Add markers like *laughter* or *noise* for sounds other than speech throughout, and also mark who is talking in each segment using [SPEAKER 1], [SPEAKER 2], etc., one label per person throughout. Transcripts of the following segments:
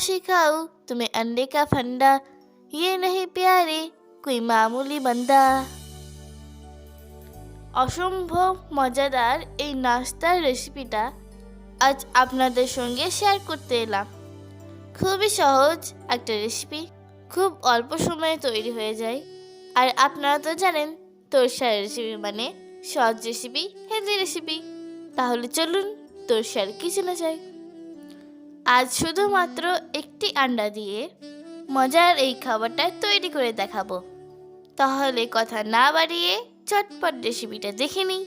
[SPEAKER 1] सिखाऊं तुम्हें अंडे का फंडा ये नहीं प्यारे कोई मामूली बंदा অসম্ভব মজাদার এই নাস্তার রেসিপিটা আজ আপনাদের সঙ্গে শেয়ার করতে এলাম খুবই সহজ একটা রেসিপি খুব অল্প সময়ে তৈরি হয়ে যায় আর আপনারা তো জানেন তোরসার রেসিপি মানে সহজ রেসিপি হেলদি রেসিপি তাহলে চলুন তোরসার কিচেনে যাই আজ শুধুমাত্র একটি আন্ডা দিয়ে মজার এই খাবারটা তৈরি করে দেখাবো। তাহলে কথা না বাড়িয়ে চটপট রেসিপিটা দেখে নিই।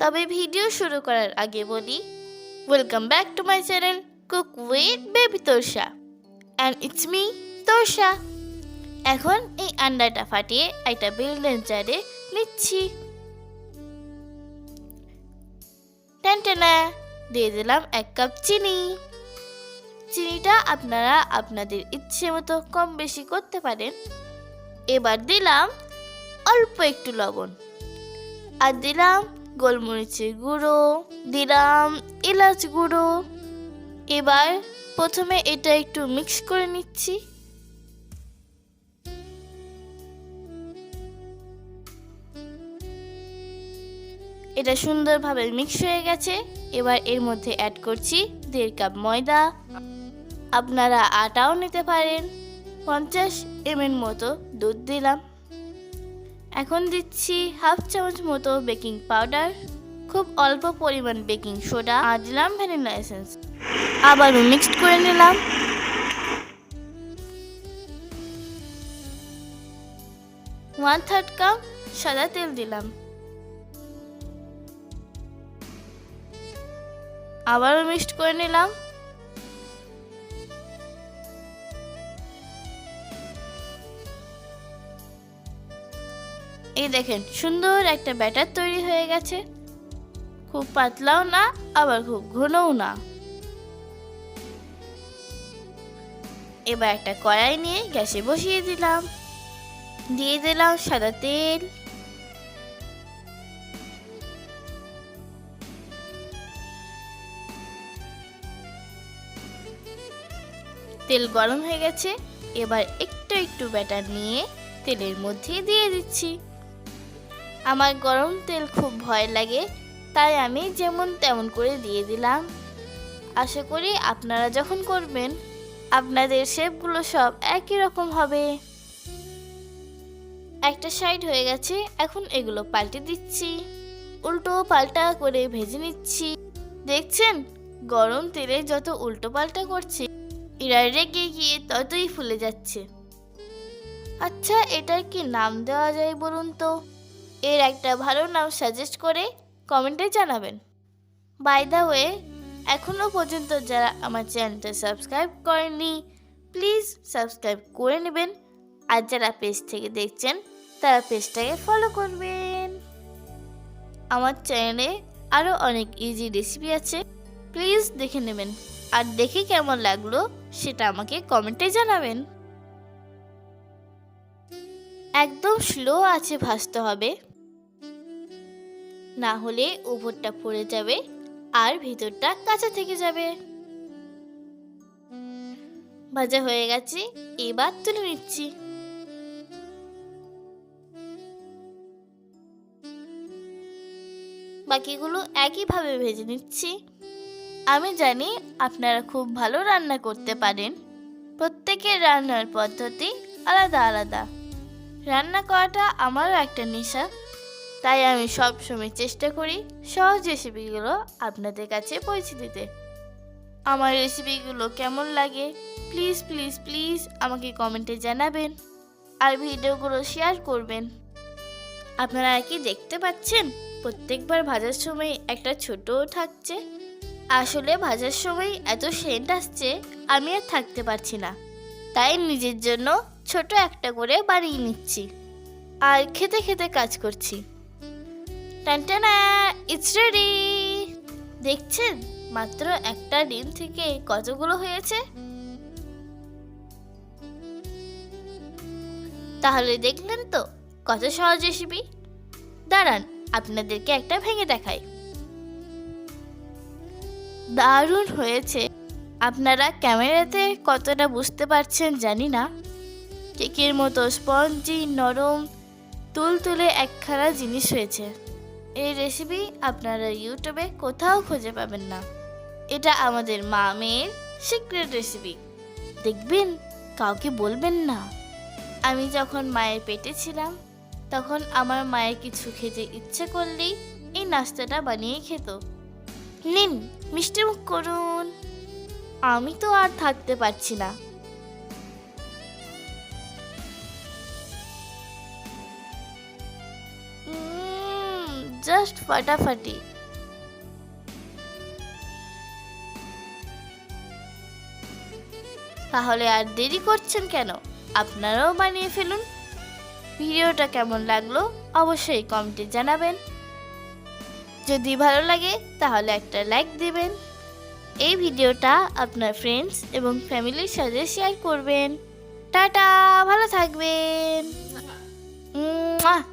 [SPEAKER 1] তবে ভিডিও শুরু করার আগে বলি welcome back to my channel cook with baby Torsa and it's me Torsa এখন এই আন্ডাটা ফাটিয়ে একটা বিল্ডেন জারে নিচ্ছি। টেনটেনা, দিয়ে দিলাম এক কাপ চিনি। চিনিটা আপনারা আপনাদের ইচ্ছে মতো কম বেশি করতে পারেন। এবার দিলাম অল্প একটু লবণ। আর দিলাম গোলমরিচের গুঁড়ো, দিলাম এলাচ গুঁড়ো। এবার প্রথমে এটা একটু মিক্স করে নিচ্ছি। এটা সুন্দরভাবে মিক্স হয়ে গেছে। এবার এর মধ্যে অ্যাড করছি দেড় কাপ ময়দা। আপনারা আটাও নিতে পারেন। পঞ্চাশ এমএল মতো দুধ দিলাম। এখন দিচ্ছি হাফ চামচ মতো বেকিং পাউডার, খুব অল্প পরিমাণ বেকিং সোডা, আর দিলাম ভ্যানিলা এসেন্স। আবারও মিক্সড করে নিলাম। ওয়ান থার্ড কাপ সাদা তেল দিলাম। আবারও মিক্সড করে নিলাম। এই দেখেন, সুন্দর একটা ব্যাটার তৈরি হয়ে গেছে। খুব পাতলাও না, আবার খুব ঘনও না। এবার একটা কড়াই নিয়ে গ্যাসে বসিয়ে দিলাম। দিয়ে দিলাম সাদা তেল। তেল গরম হয়ে গেছে, এবার একটু একটু ব্যাটার নিয়ে তেলের মধ্যে দিয়ে দিচ্ছি। আমার গরম তেল খুব ভয় লাগে, তাই আমি যেমন তেমন করে দিয়ে দিলাম। আশা করি আপনারা যখন করবেন, আপনাদের শেপগুলো সব একই রকম হবে। একটা সাইড হয়ে গেছে, এখন এগুলো পাল্টে দিচ্ছি। উল্টো পাল্টা করে ভেজে নিচ্ছি। দেখছেন? গরম তেলে যত উল্টো পাল্টা করছে এরা রেগে গিয়ে ততই ফুলে যাচ্ছে। আচ্ছা এটার কি নাম দেওয়া যায় বলুন তো? এর একটা ভালো নাম সাজেস্ট করে কমেন্টে জানাবেন। বাই দ্য ওয়ে এখনও পর্যন্ত যারা আমার চ্যানেলটা সাবস্ক্রাইব করেননি প্লিজ সাবস্ক্রাইব করে নেবেন। আর যারা পেজ থেকে দেখছেন, তারা পেজটাকে ফলো করবেন। আমার চ্যানেলে আরও অনেক ইজি রেসিপি আছে প্লিজ দেখে নেবেন। আর দেখে কেমন লাগল, সেটা আমাকে কমেন্টে জানাবেন। একদম স্লো আছে ভাসতে হবে। না হলে উপরটা পড়ে যাবে আর ভিতরটা কাঁচা থেকে যাবে। ভাজা হয়ে গেছে, এবার তুলে নিচ্ছি। বাকিগুলো একইভাবে ভেজে নিচ্ছি। আমি জানি আপনারা খুব ভালো রান্না করতে পারেন। প্রত্যেকের রান্নার পদ্ধতি আলাদা আলাদা। রান্না করাটা আমারও একটা নেশা। তাই আমি সব সময় চেষ্টা করি সহজ রেসিপিগুলো আপনাদের কাছে পৌঁছে দিতে। আমার রেসিপিগুলো কেমন লাগে, প্লিজ প্লিজ প্লিজ আমাকে কমেন্টে জানাবেন আর ভিডিওগুলো শেয়ার করবেন। আপনারা কি দেখতে পাচ্ছেন? প্রত্যেকবার ভাজার সময় একটা ছোটও থাকছে। আসলে ভাজার সময় এত সেন্ট আসছে, আমি আর থাকতে পারছি না। তাই নিজের জন্য ছোট একটা করে বানিয়ে নিচ্ছি। আর খেতে খেতে কাজ করছি। টানটানা ইটস রেডি দেখছেন? মাত্র একটা ডিম থেকে কতগুলো হয়েছে? তাহলে দেখলেন তো, কত সহজ রেসিপি দাঁড়ান, আপনাদেরকে একটা ভেঙে দেখাই। দারুণ হয়েছে। আপনারা ক্যামেরাতে কতটা বুঝতে পারছেন জানি না। কেকের মতো স্পঞ্জি, নরম, তুলতুলে একখানা জিনিস হয়েছে। এই রেসিপি আপনারা ইউটিউবে কোথাও খুঁজে পাবেন না। এটা আমাদের মা মেয়ের সিক্রেট রেসিপি দেখবেন, কাউকে বলবেন না। আমি যখন মায়ের পেটে ছিলাম, তখন আমার মায়ের কিছু খেতে ইচ্ছে করলেই এই নাস্তাটা বানিয়ে খেত। নিন, মিষ্টি মুখ করুন। আমি তো আর থাকতে পারছি না। জাস্ট ফাটাফাটি তাহলে আর দেরি করছেন কেন? আপনারাও বানিয়ে ফেলুন। ভিডিওটা কেমন লাগল অবশ্যই কমেন্টে জানাবেন। যদি ভালো লাগে তাহলে একটা লাইক দিবেন। এই ভিডিওটা আপনার ফ্রেন্ডস এবং ফ্যামিলির সাথে শেয়ার করবেন। টাটা ভালো থাকবেন। *laughs*